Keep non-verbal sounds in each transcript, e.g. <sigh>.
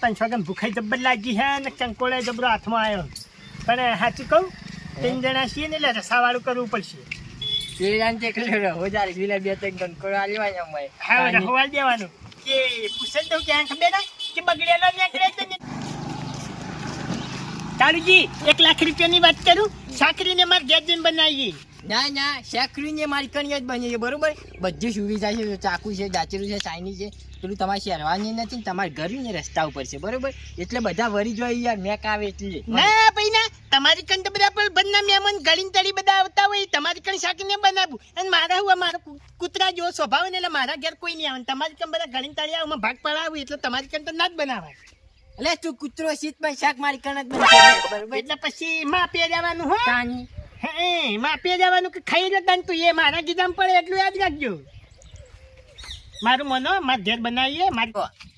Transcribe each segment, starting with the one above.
તને છોકરા ભૂખાઈ જબ્બર લાગી હે અને ચંકોળે જબરો હાથમાં આવ્યો પણ સાચું કહું ત્રણ જણા છીએ ને એટલે રસાવાળું કરવું પડશે. તે કર્યો રહો જારી પેલા બે ત્રણ કંકોડો આલવાના અમે હા રખવાલ દેવાનું. કે પૂછે તો ક્યાં ખબર ના કે બગડેલો નીકળે તો ને. એક લાખ રૂપિયાની વાત કરું? સાકરીને માર ઘેર જઈને બનાવી ના ના સાકરીને મારી કણિયા જ બની છે બરોબર? બધી સુવિધા છે ચાકુ છે દાચરું છે સાઈની છે. પેલું તમારે શેરવાની નથી તમારે ઘર ને રસ્તા ઉપર છે બરોબર? એટલે બધા વરી જોઈએ યાર મેક આવે એટલે. ના ભાઈ ના. તમારી કણ તો બધા પણ બંને મહેમાન ગળીને તળી બધા આવતા હોય તમારી કણ શાકીને બનાવું. અને મારા હું મારો કૂતરા જેવો સ્વભાવ ને એટલે મારા ઘેર કોઈ નહીં આવે. તમારી કણ બધા ગળીને તળી આવું ભાગ પડાવું એટલે તમારી કણ તો ના જ બનાવાય. એટલે તું કૂતરો સીટમાં શાક મારી કણ જ એટલે પછી માપી જવાનું હો. હે માપી જવાનું કે ખાઈ લેતા તું એ મારા ગીધામાં પડે એટલું યાદ રાખજો. મારું મનો માર ઘેર બનાવીએ માર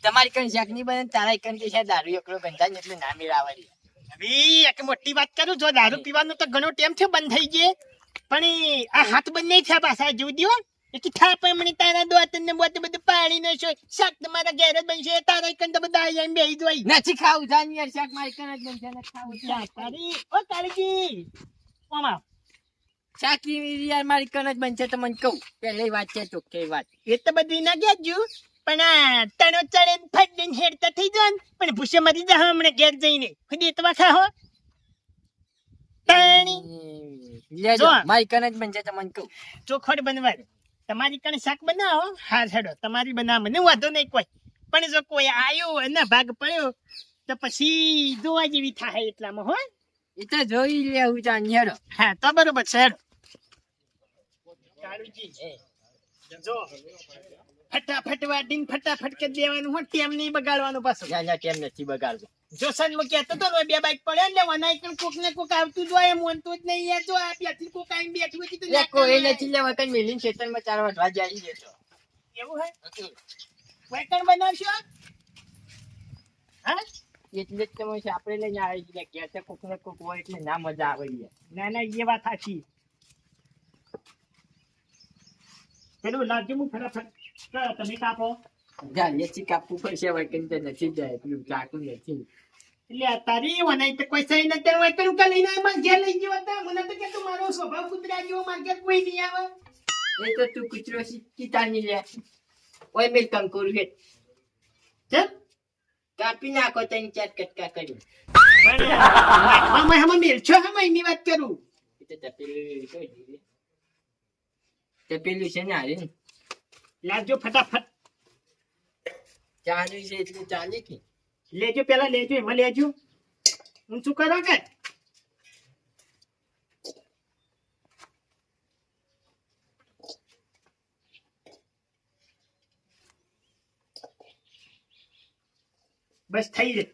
તમારી કણ શાક નહીં બને તારા કણ કે છે દારૂ એકલો ગંધા એટલે ના મેળાવડી. હવે એક મોટી વાત કરું જો દારૂ પીવાનો તો ઘણો ટાઈમ થયો બંધ થઈ ગયે. પણ આ હાથ બંધ નહીં થયા પાછા જીવ દ્યો. એ કે થા પણ મને તારા દોત ને બોત બધું પાડી નો છો શાક તમારા ઘેર જ બનશે તારા કણ તો બધા આઈ બેહી જોઈ. નથી ખાવું જાન યાર શાક મારી કણ જ બનશે ને ખાવું. તારી ઓ કાળજી ઓમા શાક યાર મારી કણ બનશે તો મને કહું પહેલી વાત છે ચોખ્ખી વાત. એ તો બધી ના ગેજુ પણ આ તણો ચડે ફટ હેડતા થઈ જાય પણ ભૂસે મરી જા હમણાં ઘેર જઈને. ખુદી તો વાખા હો. મારી કણ બનશે તો મને કહું. ચોખવટ બનવા તમારી કણ શાક બનાવો હા છડો તમારી બનાવ મને વાંધો નહીં કોઈ. પણ જો કોઈ આવ્યો અને ભાગ પડ્યો તો પછી જોવા જેવી થાય એટલામાં હો. એ તો જોઈ લેવું જાન હેડો હા તો બરોબર છે જો ફટાફટ વાટીને ફટાફટ કે દેવાનું હો ટેમ નહીં બગાડવાનું પાછું. ના ના કેમ નથી બગાડતો. જો સન તો તો બે બાઈક પડે ને વનાઈ કણ કોક ને કોક આવતું જ હોય મોનતું જ નહીં. યાર જો આ બેઠી કોક આઈને બેઠું હતી તો લે કોઈ નથી લે વખત મિલિન ખેતરમાં ચાર વાર રાજ આવી જતો એવું હે? વેકણ બનાવશો? હા? એટલે જ તમે આપણે લઈને આવી ગયા ઘેર છે કોક ને કોક હોય એટલે ના મજા આવે ના ના એ વાત સાચી. પેલું લાવજો હું ફટાફટ તમે કાપો. જા લેચી કાપવું પડશે વખત તો નથી જાય પેલું ચાકુ નથી. એટલે તારી વનાઈ તો કોઈ સહી નથી વેકણ કા લઈને ઘેર લઈ ગયો હતા. મને તો કે તું મારો સ્વભાવ કૂતરા જેવો મારા કોઈ નહીં આવે. એ તો તું કૂતરો શીખી તાની લે. ઓય મેં કંકોરું હે. ચલ. કાપી નાખો તો ચાર કટકા કરી. હમણાં હમણાં એની વાત કરું? તો તપેલું તપેલું છે ને હારે. ને લાવજો ફટાફટ. ચાલુ છે એટલે ચાલે કે. લેજો પેલા લેજો એમાં લેજો. હું શું કરો કે બસ થઈ જાય.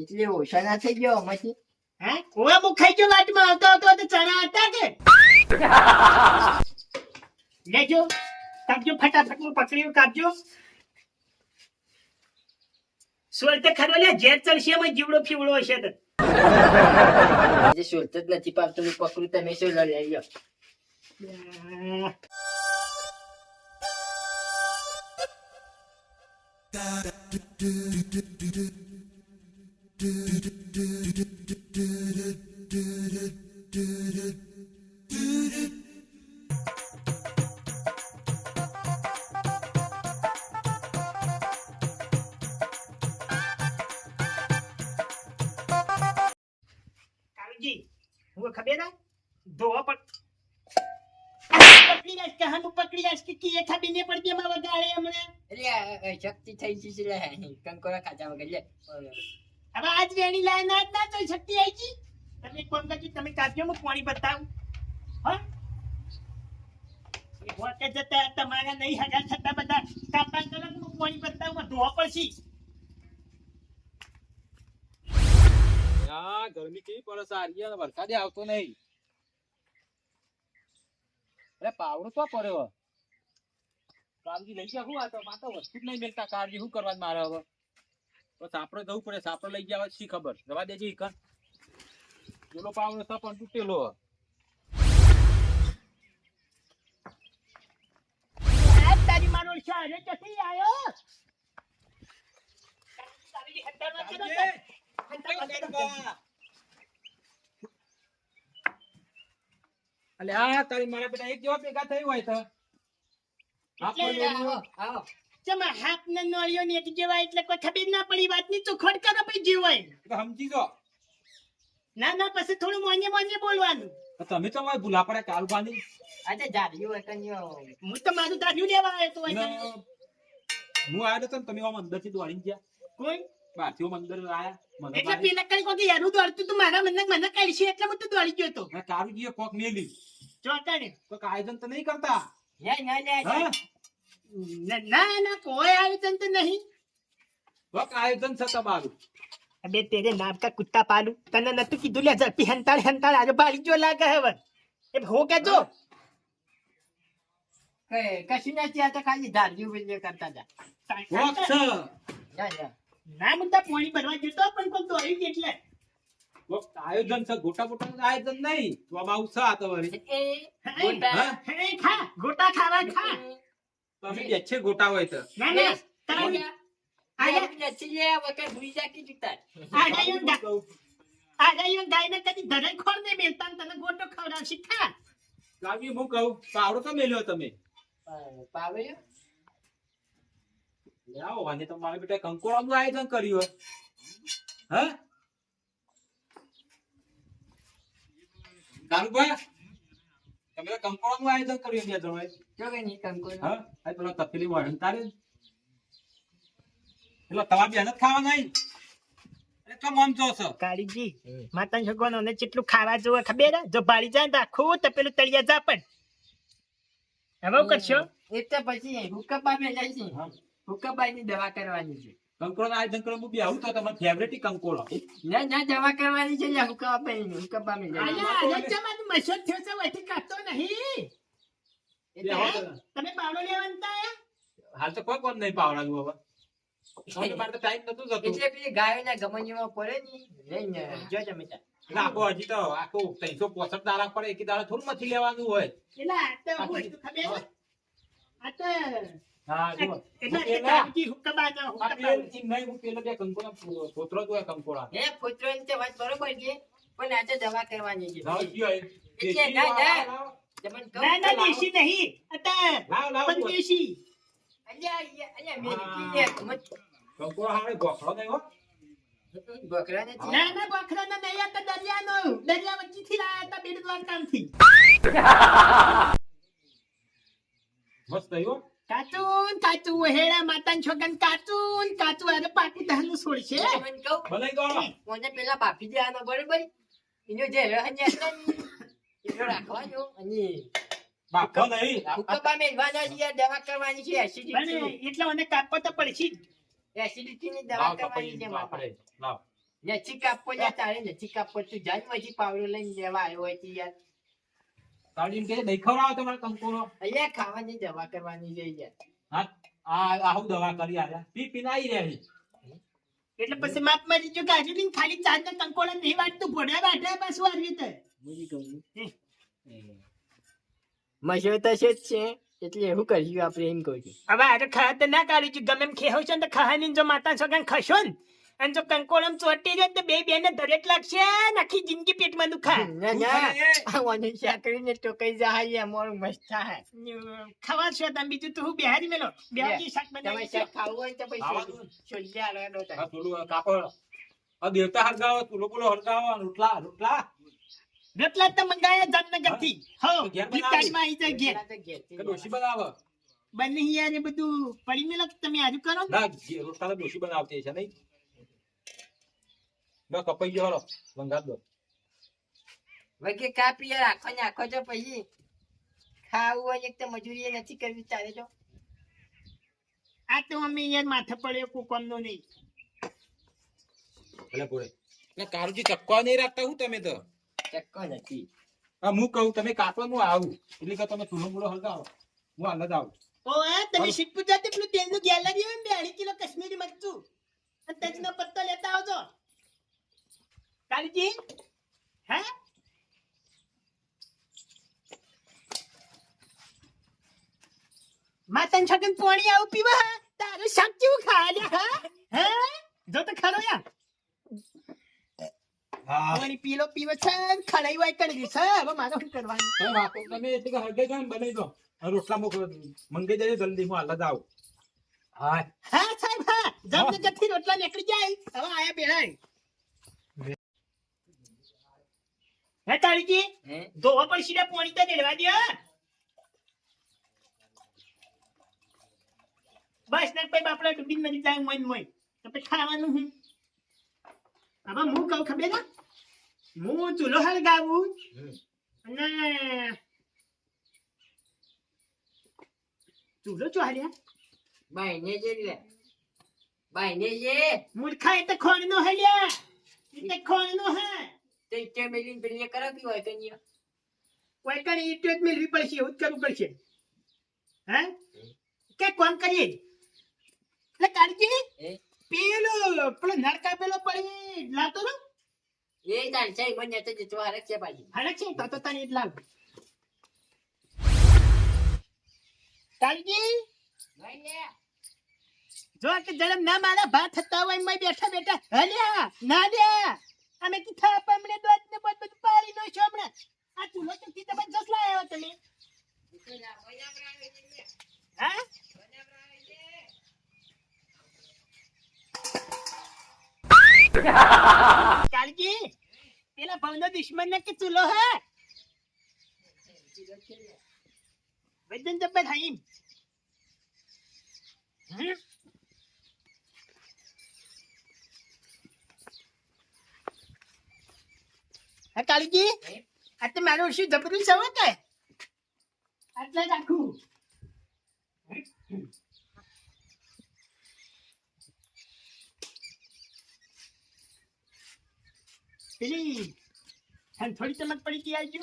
એટલે ઓછાના થઈ ગયો આમાંથી. હા? ઓવા હું ખાઈ ગયો વાટમાં? આવતો હતો તો ચણા હતા કે? લેજો. કાપજો ફટાફટ હું પકડી કાપજો. સુરત ખરો લે ઝેર ચડશે એમાં જીવડો ફીવડો હશે તો. જે સુરત જ નથી પામતો હું પકડું તમે શું લડી આવ્યો કાળુજી શક્તિ થઈ ગઈ છે લે. કંકોરા ખાજા વગર લે. હવે આજ વેણી લાઈન આજ ના તો શક્તિ આવી ગઈ. તમે કોણ કરજો તમે કાપજો હું પાણી બતાવું? હા? એ જતા તમારા નહીં હજાર છતાં બધા કાપા કરો હું પાણી બતાવું ધોવા પડશે. આ ગરમી કેવી પડે સારી વરસાદ વરસાદે આવતો નહીં. અરે પાવડો તો પડ્યો. કાળજી લઈ ગયા આ તો માતો વસ્તી જ નહીં મેલતા કાળજી શું કરવા મારે હવે તો સાપડે જવું પડે સાપડે લઈ ગયા શી ખબર જવા દેજે ઈકન પેલો પાવડો સપન તૂટેલો. તારી મારો શારે ક્યાંથી આવ્યો. અલે આ તારી મારા બેટા એક જેવા ભેગા થઈ હોય તો એટલે આપણે આવો આવો. ચમા હાથ ને નોળિયો ને જેવા એટલે કોઈ ખબર ના પડી વાતની તો ખોટ કરો પછી જેવાય સમજી જો ના ના પછી થોડું મોને મોને બોલવાનું. તમે તો મારે ભૂલા પડે. કાલ બાંધી આજે જાડિયું એકન્યો હું તો મારું દાદુ લેવા આવ્યો તો હું આવ્યો તો તમે આમ અંદરથી દોડી ગયા. કોઈ? અંદર આયા. મને એટલે પેલા કઈ કોઈ યારું દોડતું તું મારા મને મને કાઢશે એટલે હું તો દોડી ગયો તો. ને ગયો કોક મેલી ચોટાડે તો આયોજન તો નહીં કરતા. ના લે હા? ના ના ના કોઈ આયોજન તો નહીં. કોક આયોજન છે તમારું? અબે તેરે નામ કા કુત્તા પાલું. તને નતું કીધું લે ઝડપી હંતાળ હંતાળ આજે બાળી જો લાગે હવે. એ હો કે જો? કે કશું ના આ તો ખાલી જાડિયું વિડિયો કરતા જા. કોક છે. જા જા. ના મુદ્દા પાણી ભરવા જતો પણ કોઈ ગઈ એટલે. આયોજન છે ગોટા બોટા આયોજન નહીં. તો આવું છે આ તો વળી. એ ગોટા. ખા ગોટા ખાવા ખા. તમે બે છે ગોટા હોય તો. ના ના તારી આયા. નથી લે વખત ભૂઈ જા કી જુતા આડાયો ગા આડાયો ગાયને કદી ધરે ખોર ને મેલતા તને ગોટો ખવડાવશી ખા. કાવી હું કહું પાવડો તો મેલ્યો તમે પાવડ્યો લે આવો વાંધે બેટા કંકોડાનું આયોજન કર્યું હોય. હા? કારુભા તમે તો કંકોડાનું આયોજન કર્યું બે જણાએ જો કે ની કંકો હા આ પેલો તપેલી વળણ તારે. પેલો તમારે બેન જ ખાવા નહીં અરે તો મમ જો છો? કાળીજી માતા ભગવાન ને કેટલું ખાવા જોવે ખબર? જો બાળી જાય ને તો આખું તપેલું તળિયા જા પણ. હવે કરશો? એટલે પછી હુકપા મે જાય છે. હુકબાઈ ની દવા કરવાની છે. કંકોડાનું આયોજન કરવા હું બેહું તો તમારો ફેવરેટ કંકોડો ના ના દવા કરવાની છે લે હુકપા પે હુકપા મે જાય આયા આયા ચમ મશો થયો છે વહીથી કાતો નહીં. એટલે તમે પાવડો લેવા હાલ તો કોઈ કોણ નહીં પાવડા નું હવે. મારે તો ટાઈમ નતું જતું. એટલે પેલી ગાયોના ગમણીમાં પડે ને જો તમે આખો હજી તો આખો ત્રણસો પોસઠ દાડા પડે એક દાડા થોડું મથી લેવાનું હોય. એટલે આ તો ખબર આ તો હા થી જ કંકોડા. ની વાત બરોબર છે પણ દવા કરવાની છે. એટલે ના, ના. ના ના દેશી નહીં લાવ, લાવ, પણ દેશી અલ્યા, અલ્યા. કંકોડા હારે નહીં. બકરા. ના ના નહીં આ દરિયાનો દરિયા વચ્ચેથી લાયા હતા દ્વારકામથી મસ્ત થયું હો. કાચું હેડા માતાન છોકન કાચું કાચું અરે પાકું દહનું છોડશે તમને કહું, ભલે ગોળો. મને પેલા બાફી દેવાનો બરોબર ઇનો જે રહન્ય હન્યા ને, એનો રાખવાનો અને બાપો નહીં. હુકમા મેલવાનો છે, યાર, દવા કરવાની છે એસિડિટી એટલે મને કાપો તો પડશે એસિડિટી ની દવા કરવાની છે. આપણે. લાવ. નથી કાપવો લે તારે નથી કાપવો તું જાન પછી પાવડો લઈને લેવા આવ્યો હોય છે યાર તાળી કે નહીં ખવડાવો તમારે કંકોડો. અહીંયા ખાવાની દવા કરવાની છે યાર હા, આ આવું દવા કરી આલ્યા. પી પીને આઈ એટલે પછી માપ મારી જો ગાજુ લઈને ખાલી ચાર ને નહીં વાટતું ભોળા વાટે પાછું આવી રીતે. મશો તો છે જ છે એટલે એવું કર્યું આપણે એમ કહું છું. હવે આ તો ખાવા તો ના કાઢી છું ગમે ખેહો છો ને તો ખાવાની જો માતા છોકરાને ખસો ને. અને જો કંકોડમ ચોટી જાય તો બે બેને દરેક લાગશે આખી જિંદગી પેટમાં દુખાય. શાકરીને તો જાય અમારું મસ્ત થાય. ખાવા છો તમે બીજું તો હું બિહારી મેલો? બિહારી શાક બનાવી શાક ખાવું હોય તો પૈસા છોલ્યા કાપડ. આ દેવતા હરગાવો, તુલો પુલો હરગાવો, રોટલા રોટલા. રોટલા તો મંગાયા જામનગરથી હો? તો ઘેર આવી જાય ઘેર. તો ડોશી બનાવો? બંને યાર બધું પડી મેલો તો તમે આજુ કરો ને. રોટલા ડોશી બનાવતી છે નહીં. લો, કપાઈ ગયો હલો વંગાત દો વગે કાપી યાર આખો ને આખો તો પછી ખાવું હોય એક તો મજૂરી નથી કરવી ચાલે તો આ તો અમે યાર માથે પડ્યો કુકમનો નહીં ભલે પૂરે એટલે કારુજી ચક્કો નહીં રાખતા હું તમે તો ચક્કો નથી હા હું કહું તમે કાપો હું આવું એટલે કે તમે ચૂલો મૂલો હરગાવો હું હાલ જ આવું ઓ એ તમે શીખવું જાતે પેલું તેલનું ગેલરી હોય બે અઢી કિલો કાશ્મીરી મરચું અને તેજનો પત્તો લેતા આવજો કાળજી હે? માતન છગન પાણી આવું પીવા? હા? તારું શાક જેવું ખાવા હા? હે? જો તો ખરો યાર. પાણી પીલો પીવો છે ખડાઈ વાય કરી દે છે. હવે મારે શું કરવાનું? તો બાપુ તમે એટલે કે જાઓ ને બનાવી દો રોટલા મોકલો મંગે દેજો જલ્દી હું હાલ જ આવું. હા હા સાહેબ હા. જમ જતી રોટલા નીકળી જાય. હવે આયા બેડાય હે તાળીજી હે? ધોવા પડશે ને પોણી તો દેડવા દે બસ ને પછી બાપડા ડૂબી મરી જાય ને મોય. તો પછી ખાવાનું હું? હવે હું કહું ખબર છે? હું ચૂલો હળગાવું અને ચૂલો ચોહાડ્યા બાઈને જે લે. બાઈને જે. મૂર્ખા એ તો ખોણ નો હલ્યા એ તો ખોણ નો હે. તે ઈટે મેલીને પેલી કરો કે હોય કન્યા કોઈ કઈ ઈટો મેળવી પડશે એવું જ કરવું પડશે હે? કે કોણ કરીએ? એટલે કાઢજી પેલો પેલો નરકા પેલો પડી લાતો ને એ તાણ છે મને તો જતો હરક છે પાછી. હાલે છે તો તો તને જ કાળજી બાઈને જો કે જલમ ના મારા ભાત થતા હોય મેં બેઠા બેઠા હલ્યા ના લ્યા. અમે કી થા પમલે દોત ને બધું બધું પાડી નો છો હમણાં. આ ચૂલો તો તી તમે જસ લાયો તમે. હા? કાળજી પેલા ભવનો દુશ્મન ને કે ચૂલો હે? વૈદન જબ્બે હાઈમ હમ? હા કાળીજી આ તો મારું શું જબરું છે હો કે? આટલે જ આખું. પેલી થોડી ચમક પડી ગઈ આવજો.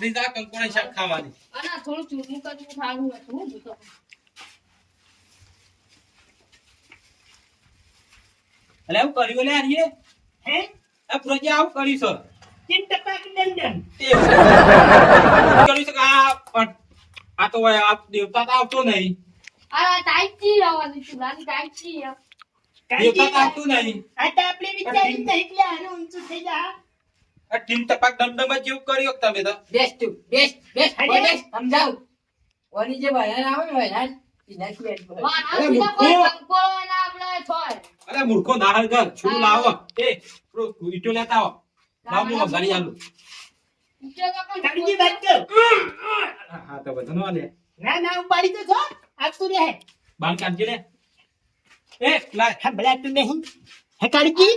બધી જા કંકોડા શાક ખાવાની. અને આ થોડું ચૂરમું કરવું ખાવું હતું હું તો અલે આવું કર્યું લે આરીએ હે? આ પ્રોજે આવું કર્યું છે. ચિંત ટપાક દંડન કર્યું છે આ પણ આ તો આ દેવતા તો આવતો નહીં. આ તાઈચી આવવાની છે ટાઈટ તાઈચી દેવતા તો આવતું નહીં. આ તો આપણે વિચારી નહીં એટલે આનું ઊંચું થઈ જા. ટીમ ટપાક દમદમ જ જેવું કર્યું તમે તો? બેસ્ટ બેસ્ટ બેસ્ટ બેસ અરે. સમજાવ? ઓની જે ભાઈ આવે ને અરે મૂર્ખો. નાહર લાવો. એ ઈટો લેતા આવો. લાવ હું આલું તો કોઈ કાળજી વાત કર હા તો બધું લે. ના ના ઉપાડી તો છો આપતું રહે. બાલ કાઢજે લે? એ લાય. નહીં. હે કાળજી?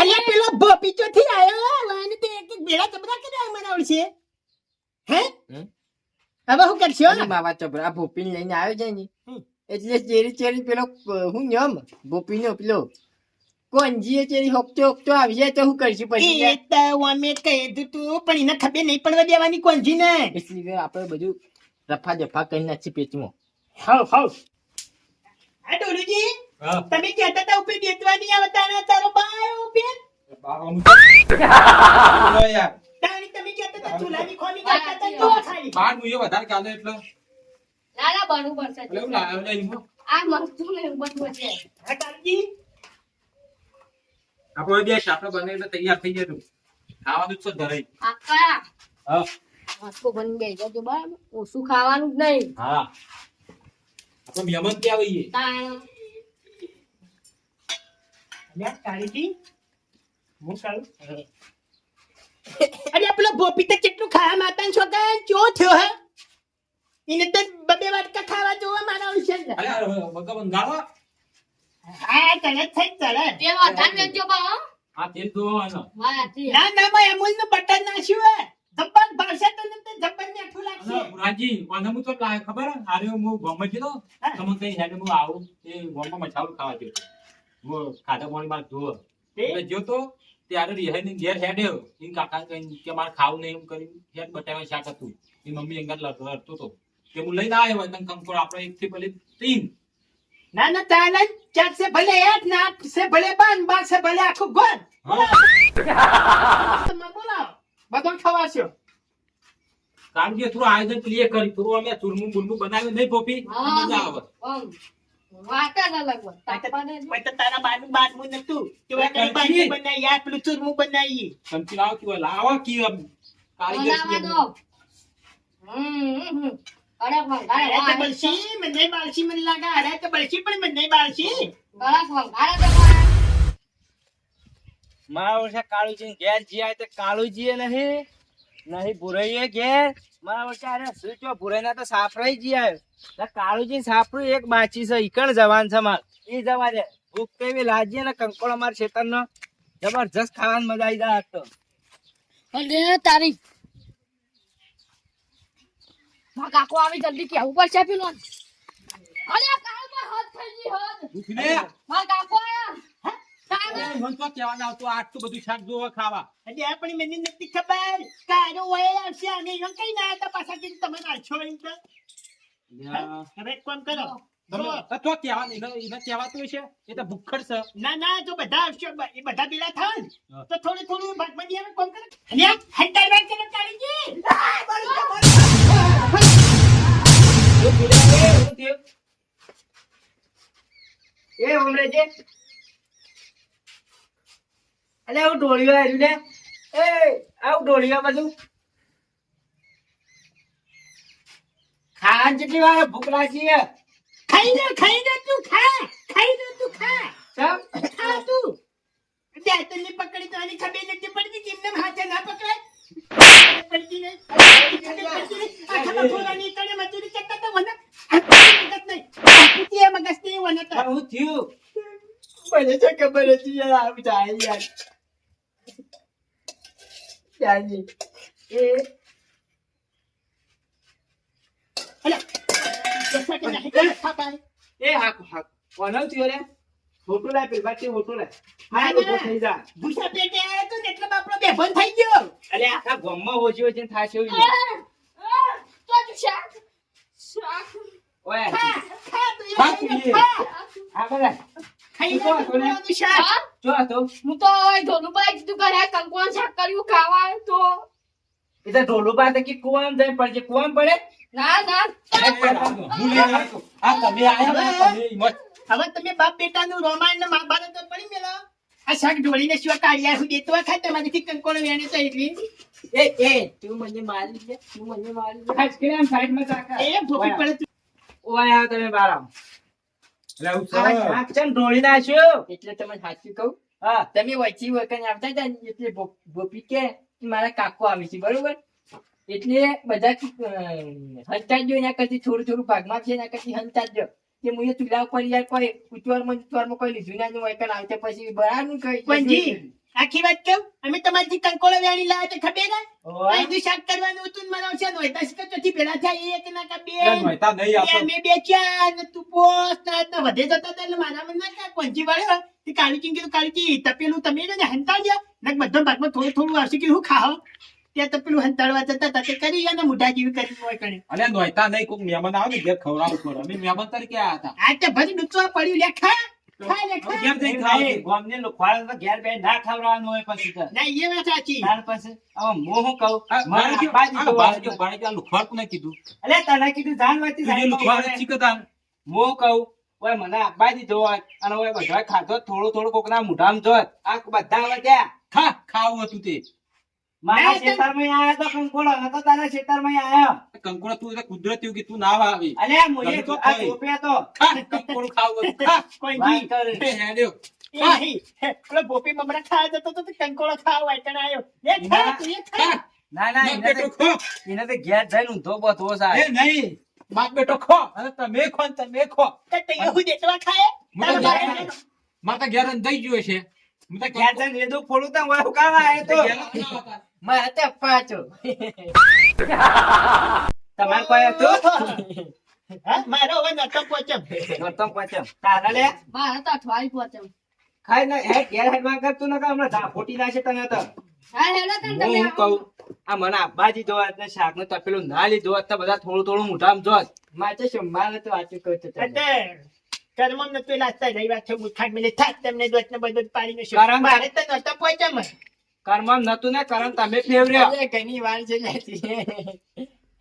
અલ્યા પેલો ભોપીચો થી આવ્યો વાને તે એક એક બેડા જબરા કર્યા મનાવશે હે? હવે હું કરશો? બાવા ચબરા ભોપીને લઈને આવ્યો છે ને. એટલે ચેરી ચેરી પેલો હું નિયમ ભોપીનો પેલો. કોંજીએ ચેરી હોકતો હોકતો આવી જાય તો હું કરશું પછી? એ તો અમે કહી દીધું પણ એને ખબર નહીં પડવા દેવાની કોંજી ને એટલે આપણે બધું રફા દફા કરી નાખી પેટમાં. હાવ હાવ. આ ડોલુજી તમે કહેતા હતા ઉપર બેસવાની આવતા તારો બાયો ઉપર બાવાનું યાર તારી તમે કહેતા હતા ચૂલાની ખોલી કહેતા હતા તો ખાલી. બાર હું એ વધારે કાલે એટલે. ના ના બનવું પડશે એટલે લાવ્યો ને એમાં. આ મસ્તું ને બધું છે હા કાકી આપણે બે શાકરો બને એટલે તૈયાર થઈ જતું ખાવાનું છે ધરાઈ. કયા હા. આખો બની બે જજો બરાબર ઓછું ખાવાનું જ નહીં. હા. તો મહેમાન કે આવીએ? હું કાળું? અરે પેલો ભોપી તો કેટલું ખાવા માતા છોકરા ચો થયો હે? ઇને તો બબે વાટકા ખાવા જોવા મારા વિશે અરે વગર બંગાળો હા થઈ બા. તેલ ધોવાનો ના ના મેં અમૂલનું બટર નાખ્યું હે. જબ્બર ભાષા તો ને તો જબ્બર મીઠું અને લાગશે. ભુરાજી મને હું તો લાગે ખબર? આરે હું ગમે છે તો તમે કઈ હેડે હું આવું એ ગોમ મચાવું ખાવા હું ખાધા પાણી માં જોવો તે? જો તો ત્યારે રિહાઈ ઘેર હેડ્યો એન કાકા કઈ કે મારે ખાવું નહીં એમ કરી હેડ બટાવા શાક હતું. એ મમ્મી અંગાત લડતો લડતો તો. કે હું લઈને આવ્યો તને કંકોડ આપણે એક થી ભલે તીન. ના ના તાને ચાક સે ભલે એક ના સે ભલે બાન બાર સે ભલે આખું ગોળ તમે બોલાવો બધો ખવાશ્યો કારણ કે થોડું આયોજન ક્લિયર કરી. થોડું અમે ચૂરમું બુરમું બનાવ્યું નહીં પોપી મજા આવે. વાત. તાપમાને જ. પછી તો તારા બાનું બારમું નતું કે ઓય કઈ બાનું બનાવી આ પેલું ચૂરમું બનાવીએ કંચી લાવો કે લાવો કે કારીગર બનાવવા હમ, હમ, હમ. અરે વંગારે તો બળશી મને બાળશી મને લાગે. અરે તો બળશી પણ મને બાળશી. ગળાક વંગારે તમારા. મારા વર્ષે કાળુજી ઘેર જીયા તે કાળુજીએ નહીં. નહીં ભુરૈયે ઘેર. મારા વર્ષે અરે શું છો ભુરૈના તો સાફરાઈ જીયા કાળુજી સાફરું એક બાચી છે ઈકણ જવાન છે માર. ઈ જવા દે. ભૂખ કેવી લાગી ને કંકોળો માર ખેતરનો જબરજસ્ત ખાવાની મજા આવી જાય તો. અરે તારી. મારા કાકો આવી જલ્દી કેવું પડશે પેલો? અરે થઈ ગઈ કાકો? તારે? મને તો કહેવાનું આવતું આટલું બધું શાક જોવા ખાવા અરે આ પણ મને નથી ખબર કારો વય આવશે અને એમ કઈ ના હતા પાછા કીધું તમે નાખશો એમ તો હવે એક કામ કરો તો તો એને એને કહેવાતું હશે એ તો ભૂખડ છે ના ના જો બધા આવશે એ બધા પેલા થાય તો થોડું થોડું ભાગમાં આવે કોમ કરે અને આ હંતાઈ કરે કાળીજી આ, બળી ગયો, બળી ગયો. એ ઓમરેજે અલે આવું ડોળિયો આવ્યું ને એ આવું ડોળિયો બધું ખાન જેટલી વાર ભૂખ લાગી ખાઈ દે ખાઈ દે તું ખા ખાઈ દે તું ખા. સબ ખા તું. તને પકડી તો આની ખબર નથી પડતી કે હાથે ના પકડાય? પડતી નહીં. પડતી નહીં. આ ખબર ફોલાની તને મજૂરી કરતા તો મને મગજ નહીં. આપીતી મગજ નહીં મને તો. હું થયું? મને તો ખબર હતી યાર આવું થાય યાર. યારની. એ અલા, જસા કે નહીં, એ ખાતા નહીં. એ હાક હાક કોનો ફોટો લાય પેલા તે ફોટો લાય હા તો થઈ જા ભૂસા પેટે આવ્યો તો એટલે બાપરો બે બંધ થઈ ગયો અરે આખા ગામમાં ઓછી ઓછી થાય છે. આ, તો જ શાક શાક ઓય ખા ખા તું ખા. હા બોલા ખાઈ લે તું શાક. જો આ તો હું તો હવે ધોલુભાઈ કીધું કરે કંકુઆ શાક કર્યું ખાવા તો. એ તો ઢોલું પાસે કે કુવામ જાય પડશે કુવામ પડે? ના ના. આ તમે આયા તમે. હવે તમે બાપ બેટાનું રોમાયણ ને મહાભારત તો પડી મેલો. આ શાક ઢોળીને શું કાઢ્યા હું તો ખાય તમારીથી કંકોણ વેણી તો એટલી. એ એ તું મને મારી દે તું મને મારી દે. ખાસ કરીને આમ સાઈડમાં એ ભૂખી પડે ઓય આ તમે બાર આમ એટલે તમે સાચું કહું હા. તમે વચ્ચે વખત આવતા હતા એટલે કે મારા કાકો આવે છે બરોબર? એટલે બધા હંતા જ એના કરતી થોડું થોડું ભાગમાં છે એના કરતી હંતા જ કે મુએ ચૂલા ઉપર યાર કોઈ ઉચવારમાં ઉચવારમાં કોઈ લીધું ના વૈકન આવતા પછી બરાબર કઈ પંજી. આખી વાત કહું અમે તમારી કંકોળો વેણી લાવ્યા તો ખબર ને. અહીંથી શાક કરવાનું હતું મને છે ને દસ કે ચોથી પેલા થાય એક ના કા બે નહીં આપો. અમે બે ચાર ને તું પોસ ના તો વધે જતો એટલે મારા મનમાં ના પંજી વાળ્યો તે કાળીજી કીધું કાળીજી તપેલું તમે ને હંતા ગયા ને બધા ભાગમાં થોડું થોડું આવશે કે હું ખાવ ત્યાં તપેલું હંતાડવા જતા તા તે કરી અને મુઢા જેવી કરી હોય કણે. અને નહોતા નહીં કોઈક મહેમાન આવે ને ઘેર ખવડાવવું પડે. અમે મહેમાન તરીકે આયા હતા. આ તે ભરી ડૂચવા પડ્યું લે ખા. તો ઘેર ના ખવડાવવાનું હોય પછી તો. ના એ વાત સાચી. પછી હવે હું કહું? મારા આ જોવા બાળકીઓ- બાળકીઓ આ કોને કીધું? અલે તને કીધું જાન વાતી તું જ શીખતા ને. હું કહું ઓય મને દીધો હોય અને ઓય બધા ખાધો થોડો થોડો કોકના મોઢામાં જોત આ બધા હવે ત્યાં. ખા ખાવું હતું તે. મારા ખેતરમાં આયા તો કંકોડો નતો તારા ખેતરમાં આયા. કંકોડો તું એટલે કુદરતી કે તું ના આવી અલ્યા મોયે તો આ ખાઈ. તો. ખા, ખાવું હોય તો ખા. કોઈ જી કરે. હેડ્યો. પેલો ભોપી મમરા ખાવા જતો તો કંકોડો ખાવા વાયકણ આયો. લે ખા ના. તું એ ખા. ખા. ના ના એને તો એને તો ઘેર જઈને ઊંધો બધો એ નહીં. માર બેટો ખો. અને તમે ખો તમે ખો. તે તે હું દેતવા ખાય? મારે ઘેર બાપે તો ઘેર અંધાઈ ગયો છે હું તો ઘેર જઈને રેદું ફોડું તો હું કામ આયો તો. મારે તો પાછો. તમારે કોઈ હતું? હા? મારો હવે નતો પોચમ નતો પચમ તારા લે? મારે તો અઠવાડિયું પહોંચે ખાઈ ના હે ઘેર હેડમાં કરતું નકા હમણાં ધા ફોટી નાખશે તને તો. હા હેલો તને હું કહું આ મને આબાજી જોવા શાકનું તપેલું ના લીધું હોત તો બધા થોડું થોડું મોઢામાં જોત મારે શું મારે તો વાંચું કહું. એટલે કર્મમ નતું લાગતા રહી વાત છે મુઠાડ મિલે થાક તમને દોત ને બધું પાડીને શું? મારે તો નતો પોચમ કર્મ નતું ને કર્મ તમે ફેવર્યા ઘણી વાર છે.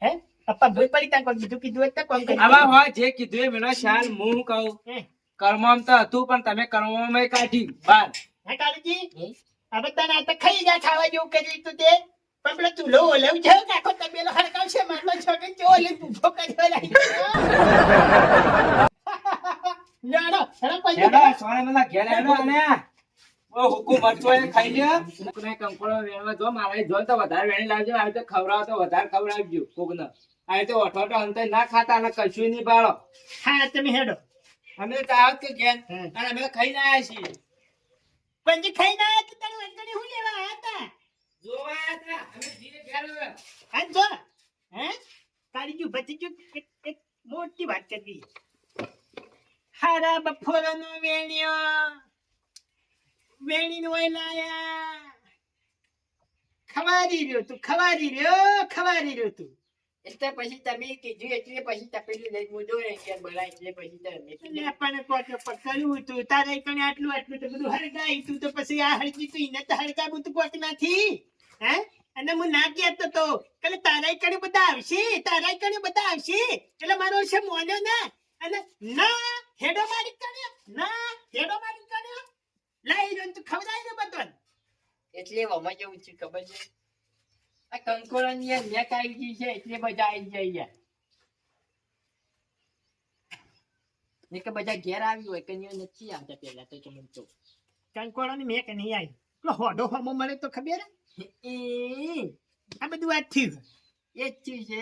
હે? પપ્પા ભૂલ પડી તા કોઈ બીજું કીધું તો કોણ કરી આવા હોય જે કીધું એ મેનો શાલ હું કહું. કર્મમ તો હતું પણ તમે કર્મમાં કાઢી. બાર. હે કાળજી? હવે તને આ તો ખાઈ જા ખાવા જેવું કરી તું તે. પણ પેલો લો ઓલવ છે કાકો તબેલો હડકાવશે મારલો છોકરી ચો ઓલી ઊભો કર્યો લાગી? લેડો <laughs> હેડો પછી હેડો સોને મને ઘેર હેડો અને ઓ હુકુ મરચો ખાઈ લ્યો કોકને કંકોડો વેણવા જો મારે જો તો વધારે વેણી લાવજો આ તો ખવડાવો તો વધારે ખવડાવજો કોકને. આ તો અઠવાટો અંતે ના ખાતા અને કશું નહીં બાળો હા તમે હેડો. અમે તો આવત કે ઘેર અને અમે ખાઈને આવ્યા છીએ. પંજી ખાઈને આયા તો તને વંકણી હું લેવા આયા તા જોવા આયા તા અમે જીએ ઘેર હા જો. હે? કાળીજુ ભતીજુ એક એક મોટી વાત કરી. હારા બફોરનો વેણ્યો. વેણીનો ઓય લાયા ખવારી રહ્યો તું ખવારી રહ્યો ખવારી રહ્યો તું. એટલે પછી તમે કીધું એટલે પછી તપેલું હું દોડે ઘેર બનાવી એટલે પછી તમે એટલે પણ કોટ પર કર્યું તું તારે કણે આટલું આટલું તો બધું હળગાઈ તું તો પછી આ હળગી તું એને તો હળગાવું તું કોટ નાથી હે? અને હું ના કહેતો તો કે તારા કણે બધા આવશે તારા કણે બધા આવશે. એટલે મારો છે મોન્યો ના અને ના હેડો મારી કણે ના હેડો મારી લઈ જો તું ખવડાવી દે બધું. એટલે વમાં જેવું છે ખબર છે? આ કંકોડાની યાર નેક આવી ગઈ છે એટલે બધા આવી જાય યાર ને કે બધા ઘેર આવી હોય કે નથી આવતા પેલા તો તમને તો. કંકોળો ની મેં કે નહીં આવી. પેલો હોડો હોમો મળે તો ખબર? એ આ બધું વાત થયું એ જ થયું છે.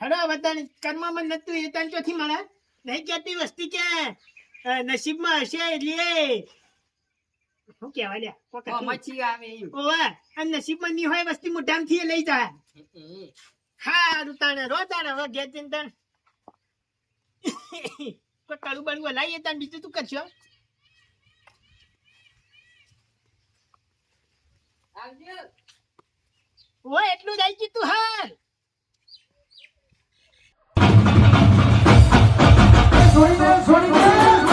હેડો હવે તને કર્મમાં નતું એ તને ચોથી મળે? નહીં કહેતી વસ્તી કે નસીબમાં હશે એટલે. શું કહેવાય લે મચી આવે ઓવા અને નસીબમાં ની હોય વસ્તી મુઠામથી લઈ જાય. હા રૂતાણે રો હવે ઘેર જઈને તાણ. કોઈ કડું બળું લાવીએ તાણ બીજું તું કરશો? ઓ એટલું જ આવી તું હાલ. છોડી દે છોડી દે.